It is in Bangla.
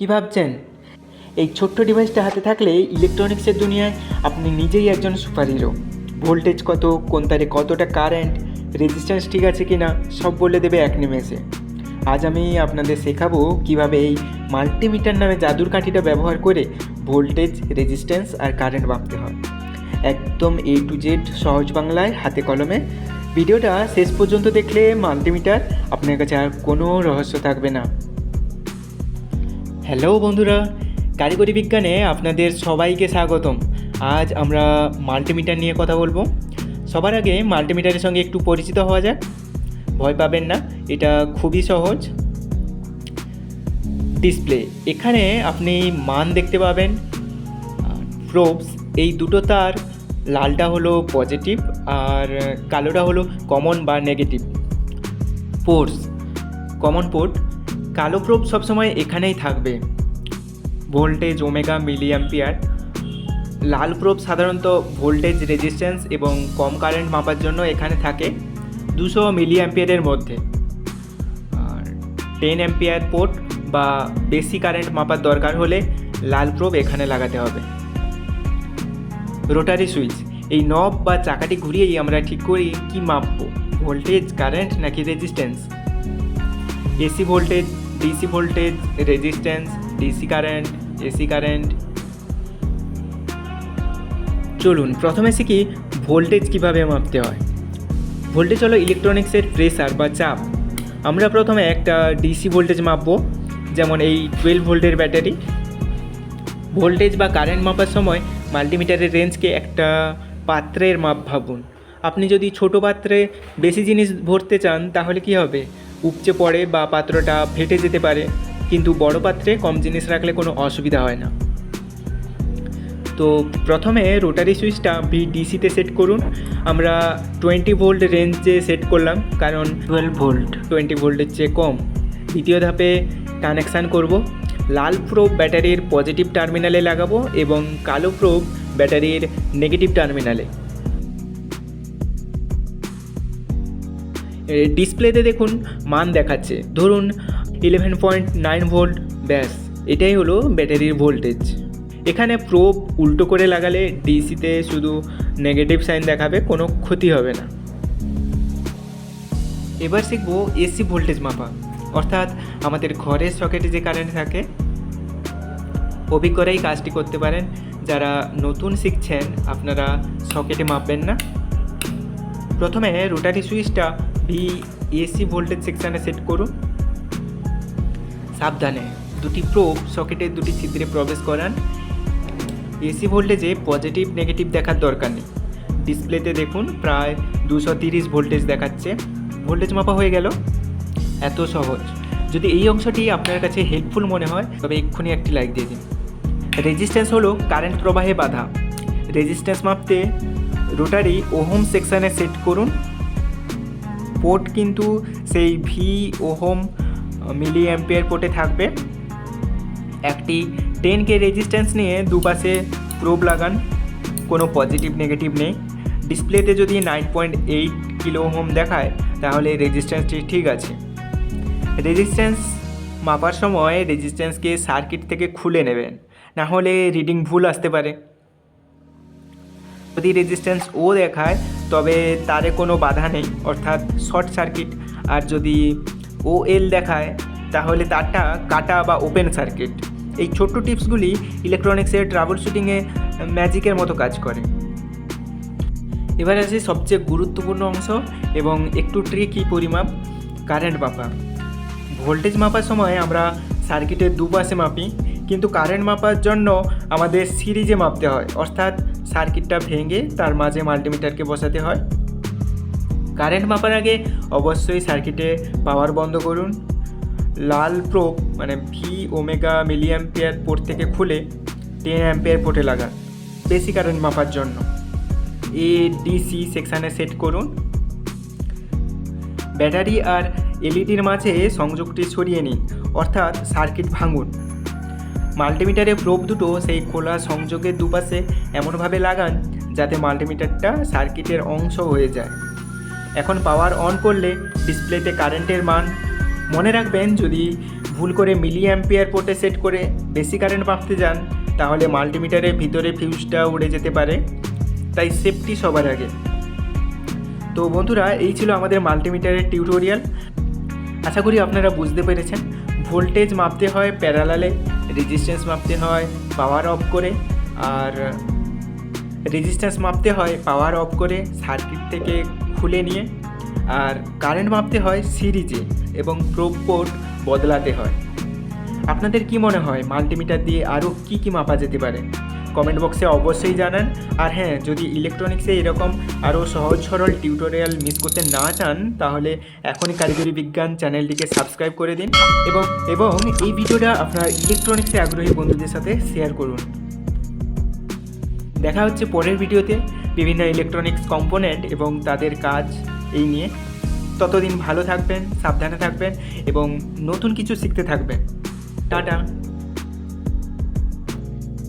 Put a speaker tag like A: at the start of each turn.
A: কি ভাবছেন? এই ছোট্ট ডিভাইসটা হাতে থাকলে ইলেকট্রনিক্সের দুনিয়ায় আপনি নিজেই একজন সুপার হিরো ভোল্টেজ কত, কোন তারে কতটা কারেন্ট রেজিস্ট্যান্স ঠিক আছে কি না সব বলে দেবে এক নিমেষে। আজ আমি আপনাদের শেখাবো কীভাবে এই মাল্টিমিটার নামে জাদুর কাঠিটা ব্যবহার করে ভোল্টেজ রেজিস্ট্যান্স আর কারেন্ট মাপতে হয়। একদম এ টু জেড সহজ বাংলায় হাতে কলমে। ভিডিওটা শেষ পর্যন্ত দেখলে মাল্টিমিটার আপনার কাছে আর কোনো রহস্য থাকবে না। হ্যালো বন্ধুরা, কারিগরি বিজ্ঞানে আপনাদের সবাইকে স্বাগতম। আজ আমরা মাল্টিমিটার নিয়ে কথা বলব। সবার আগে মাল্টিমিটারের সঙ্গে একটু পরিচিত হওয়া যাক। ভয় পাবেন না, এটা খুবই সহজ। ডিসপ্লে, এখানে আপনি মান দেখতে পাবেন। প্রোবস, এই দুটো তার, লালটা হলো পজিটিভ আর কালোটা হলো কমন বা নেগেটিভ। পোর্টস, কমন পোর্ট কালো প্রোব সবসময় এখানেই থাকবে। ভোল্টেজ ওমেগা মিলি অ্যাম্পিয়ার লাল প্রোব সাধারণত ভোল্টেজ রেজিস্ট্যান্স এবং কম কারেন্ট মাপার জন্য এখানে থাকে দুশো মিলি অ্যাম্পিয়ারের মধ্যে। আর টেন অ্যাম্পিয়ার পোর্ট বা বেশি কারেন্ট মাপার দরকার হলে লাল প্রোব এখানে লাগাতে হবে। রোটারি সুইচ, এই নব বা চাকাটি ঘুরিয়েই আমরা ঠিক করি কি মাপবো, ভোল্টেজ, কারেন্ট নাকি resistance? AC voltage DC voltage, resistance, DC current, AC current. চলুন, প্রথমে শিখি ভোল্টেজ কীভাবে মাপতে হয়। ভোল্টেজ হলো ইলেকট্রনিক্সের প্রেসার বা চাপ। আমরা প্রথমে একটা ডিসি ভোল্টেজ মাপবো, যেমন এই টুয়েলভ ভোল্টের ব্যাটারি। ভোল্টেজ বা কারেন্ট মাপার সময় মাল্টিমিটারের রেঞ্জকে একটা পাত্রের মাপ ভাবুন। আপনি যদি ছোট পাত্রে বেশি জিনিস ভরতে চান, তাহলে কি হবে? উপচে পড়ে বা পাত্রটা ফেটে যেতে পারে কিন্তু বড় পাত্রে কম জিনিস রাখলে কোনো অসুবিধা হয় না। তো প্রথমে রোটারি সুইচটা ভিডিসিতে সেট করুন। আমরা টোয়েন্টি ভোল্ট রেঞ্জে সেট করলাম কারণ টুয়েলভ ভোল্ট টোয়েন্টি ভোল্টের চেয়ে কম। দ্বিতীয় ধাপে কানেকশান করব। লাল প্রোব ব্যাটারির পজিটিভ টার্মিনালে লাগাবো এবং কালো প্রোব ব্যাটারির নেগেটিভ টার্মিনালে ডিসপ্লেতে দেখুন, মান দেখাচ্ছে। ধরুন ইলেভেন পয়েন্ট নাইন ভোল্ট ব্যাস। এটাই হলো ব্যাটারির ভোল্টেজ এখানে প্রোব উল্টো করে লাগালে ডিসিতে শুধু নেগেটিভ সাইন দেখাবে, কোনো ক্ষতি হবে না। এবার শিখব এসি ভোল্টেজ মাপা। অর্থাৎ আমাদের ঘরের সকেটে যে কারেন্ট থাকে, অভিজ্ঞরাই কাজটি করতে পারেন। যারা নতুন শিখছেন, আপনারা সকেটে মাপবেন না। প্রথমে রোটারি সুইচটা ভি এসি ভোল্টেজ সেকশানে সেট করুন। সাবধানে। দুটি প্রোব সকেটের দুটি ছিদ্রে প্রবেশ করান। এসি ভোল্টেজে পজিটিভ নেগেটিভ দেখার দরকার নেই। ডিসপ্লেতে দেখুন, প্রায় দুশো তিরিশ ভোল্টেজ দেখাচ্ছে। ভোল্টেজ মাপা হয়ে গেল। এত সহজ। যদি এই অংশটি আপনার কাছে হেল্পফুল মনে হয়, তবে এক্ষুনি একটি লাইক দিয়ে দিন। রেজিস্ট্যান্স হলো কারেন্ট প্রবাহে বাধা। রেজিস্ট্যান্স মাপতে রোটারি ওহম সেকশানে সেট করুন। পোর্ট কিন্তু সেই ভি ওহম মিলি অ্যাম্পিয়ার পোর্টে থাকবে। একটি টেন কে রেজিস্ট্যান্স নিয়ে দুপাশে প্রোব লাগান, কোনো পজিটিভ নেগেটিভ নেই। ডিসপ্লেতে যদি nine point eight kilo ohm দেখায়, তাহলে রেজিস্ট্যান্সটি ঠিক আছে। রেজিস্ট্যান্স মাপার সময় রেজিস্ট্যান্সকে সার্কিট থেকে খুলে নেবেন, না হলে রিডিং ভুল আসতে পারে। যদি রেজিস্ট্যান্স ও দেখায় তবে তারে কোনো বাধা নেই। অর্থাৎ শর্ট সার্কিট। আর যদি ও এল দেখায়, তাহলে তারটা কাটা বা ওপেন সার্কিট এই ছোট্ট টিপসগুলি ইলেকট্রনিক্সের ট্রাভেল শুটিংয়ে ম্যাজিকের মতো কাজ করে। এবার আছে সবচেয়ে গুরুত্বপূর্ণ অংশ এবং একটু ট্রিকি পরিমাপ কারেন্ট মাপা। ভোল্টেজ মাপার সময় আমরা সার্কিটের দুপাশে মাপি। কিন্তু কারেন্ট মাপার জন্য আমাদের সিরিজে মাপতে হয়। অর্থাৎ সার্কিটটা ভেঙে তার মাঝে মাল্টিমিটারকে বসাতে হয়। কারেন্ট মাপার আগে অবশ্যই সার্কিটে পাওয়ার বন্ধ করুন। লাল প্রোব মানে V omega milliampere port থেকে খুলে টেন অ্যাম্পিয়ার পোর্টে লাগান, বেশি কারেন্ট মাপার জন্য। এ ডিসি সেকশানে সেট করুন। ব্যাটারি আর এলইডির মাঝে সংযোগটি সরিয়ে নিন। অর্থাৎ সার্কিট ভাঙুন। মাল্টিমিটারে প্রোব দুটো সেই খোলা সংযোগের দুপাশে এমনভাবে লাগান যাতে মাল্টিমিটারটা সার্কিটের অংশ হয়ে যায়। এখন পাওয়ার অন করলে ডিসপ্লেতে কারেন্টের মান। মনে রাখবেন, যদি ভুল করে মিলি অ্যাম্পিয়ার পোর্টে সেট করে বেশি কারেন্ট মাপতে যান, তাহলে মাল্টিমিটারের ভিতরে ফিউজটা উড়ে যেতে পারে। তাই সেফটি সবার আগে। তো বন্ধুরা, এই ছিল আমাদের মাল্টিমিটারের টিউটোরিয়াল আশা করি আপনারা বুঝতে পেরেছেন। ভোল্টেজ মাপতে হয় প্যারালালে রেজিস্ট্যান্স মাপতে হয় পাওয়ার অফ করে। আর রেজিস্ট্যান্স মাপতে হয় পাওয়ার অফ করে সার্কিট থেকে খুলে নিয়ে। আর কারেন্ট মাপতে হয় সিরিজে এবং প্রোব পোর্ট বদলাতে হয়। আপনাদের কি মনে হয়? মাল্টিমিটার দিয়ে আরও কি কি মাপা যেতে পারে? কমেন্ট বক্সে অবশ্যই জানান। আর হ্যাঁ যদি ইলেকট্রনিক্সে এরকম আরও সহজ সরল টিউটোরিয়াল মিস করতে না চান, তাহলে এখনই কারিগরি বিজ্ঞান চ্যানেলটিকে সাবস্ক্রাইব করে দিন এবং এবং এই ভিডিওটা আপনার ইলেকট্রনিক্সে আগ্রহী বন্ধুদের সাথে শেয়ার করুন। দেখা হচ্ছে পরের ভিডিওতে। বিভিন্ন ইলেকট্রনিক্স কম্পোনেন্ট এবং তাদের কাজ এই নিয়ে। ততদিন ভালো থাকবেন, সাবধানে থাকবেন এবং নতুন কিছু শিখতে থাকবেন। টাটা।